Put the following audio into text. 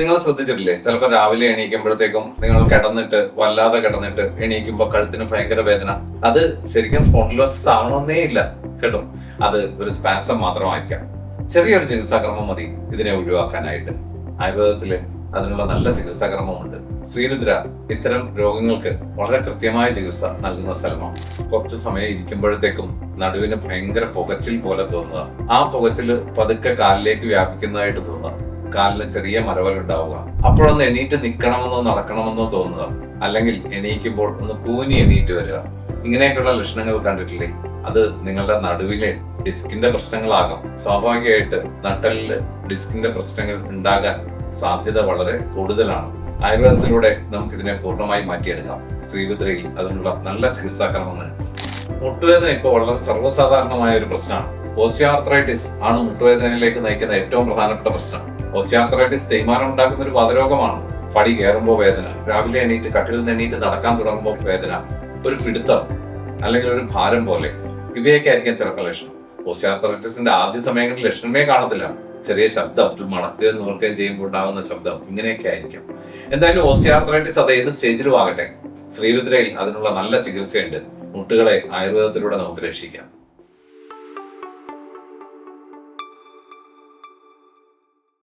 നിങ്ങൾ ശ്രദ്ധിച്ചിട്ടില്ലേ? ചിലപ്പോൾ രാവിലെ എണീക്കുമ്പോഴത്തേക്കും നിങ്ങൾ കിടന്നിട്ട് വല്ലാതെ കിടന്നിട്ട് എണീക്കുമ്പോൾ കഴുത്തിന് ഭയങ്കര വേദന. അത് ശരിക്കും സ്പോണ്ടിലോസിസ് ആവണമെന്നേ ഇല്ല. കേട്ടോ? അത് ഒരു സ്പാസം മാത്രമായിരിക്കാം. ചെറിയൊരു ചികിത്സാക്രമം മതി ഇതിനെ ഒഴിവാക്കാനായിട്ട്. ആയുർവേദത്തിൽ അതിനുള്ള നല്ല ചികിത്സാക്രമമുണ്ട്. ശ്രീരുദ്ര ഇത്തരം രോഗങ്ങൾക്ക് വളരെ കൃത്യമായ ചികിത്സ നൽകുന്ന സ്ഥലമാണ്. കുറച്ച് സമയം ഇരിക്കുമ്പോഴത്തേക്കും നടുവിന് ഭയങ്കര പുകച്ചിൽ പോലെ തോന്നുക. ആ പുകച്ചിൽ പതുക്കെ കാലിലേക്ക് വ്യാപിക്കുന്നതായിട്ട് തോന്നുക. കാലിന് ചെറിയ മരവൽ ഉണ്ടാവുക. അപ്പോഴൊന്ന് എണീറ്റ് നിൽക്കണമെന്നോ നടക്കണമെന്നോ തോന്നുക. അല്ലെങ്കിൽ എണീക്കുമ്പോൾ ഒന്ന് കൂനി എണീറ്റ് വരിക. ഇങ്ങനെയൊക്കെയുള്ള ലക്ഷണങ്ങൾ കണ്ടിട്ടില്ലേ? അത് നിങ്ങളുടെ നടുവിലെ ഡിസ്കിന്റെ പ്രശ്നങ്ങളാകാം. സ്വാഭാവികമായിട്ട് നട്ടലിൽ ഡിസ്കിന്റെ പ്രശ്നങ്ങൾ ഉണ്ടാകാൻ സാധ്യത വളരെ കൂടുതലാണ്. ആയുർവേദത്തിലൂടെ നമുക്ക് ഇതിനെ പൂർണമായി മാറ്റിയെടുക്കാം. ശ്രീവിദ്രയിൽ അതിനുള്ള നല്ല ചികിത്സാക്രമങ്ങൾ. മുട്ടുവേദന ഇപ്പോൾ വളരെ സർവസാധാരണമായ ഒരു പ്രശ്നമാണ്. ഓസ്റ്റിയാർത്രൈറ്റിസ് ആണ് മുട്ടുവേദനയിലേക്ക് നയിക്കുന്ന ഏറ്റവും പ്രധാനപ്പെട്ട പ്രശ്നം. ഓസ്റ്റിയാർത്രൈറ്റിസ് തേയ്മാനം ഉണ്ടാക്കുന്ന ഒരു വാതരോഗമാണ് പടി കയറുമ്പോൾ വേദന. രാവിലെ എണീറ്റ് കട്ടിൽ നിന്ന് എണീറ്റ് നടക്കാൻ തുടങ്ങുമ്പോൾ വേദന. ഒരു പിടുത്തം. അല്ലെങ്കിൽ ഒരു ഭാരം പോലെ. ഇവയൊക്കെ ആയിരിക്കും ചിലപ്പോൾ ലക്ഷണം. ഓസ്റ്റിയാർത്രൈറ്റിസിന്റെ ആദ്യ സമയങ്ങളിൽ ലക്ഷണമേ കാണത്തില്ല. ചെറിയ ശബ്ദം മടക്കുകയും നോക്കുകയും ചെയ്യുമ്പോൾ ഉണ്ടാകുന്ന ശബ്ദം ഇങ്ങനെയൊക്കെ ആയിരിക്കും. എന്തായാലും ഓസ്റ്റിയാർത്രൈറ്റിസ് അത് ഏത് സ്റ്റേജിലും ആകട്ടെ. ശ്രീരുദ്രയിൽ അതിനുള്ള നല്ല ചികിത്സയുണ്ട്. മുട്ടുകളെ ആയുർവേദത്തിലൂടെ നമുക്ക് രക്ഷിക്കാം.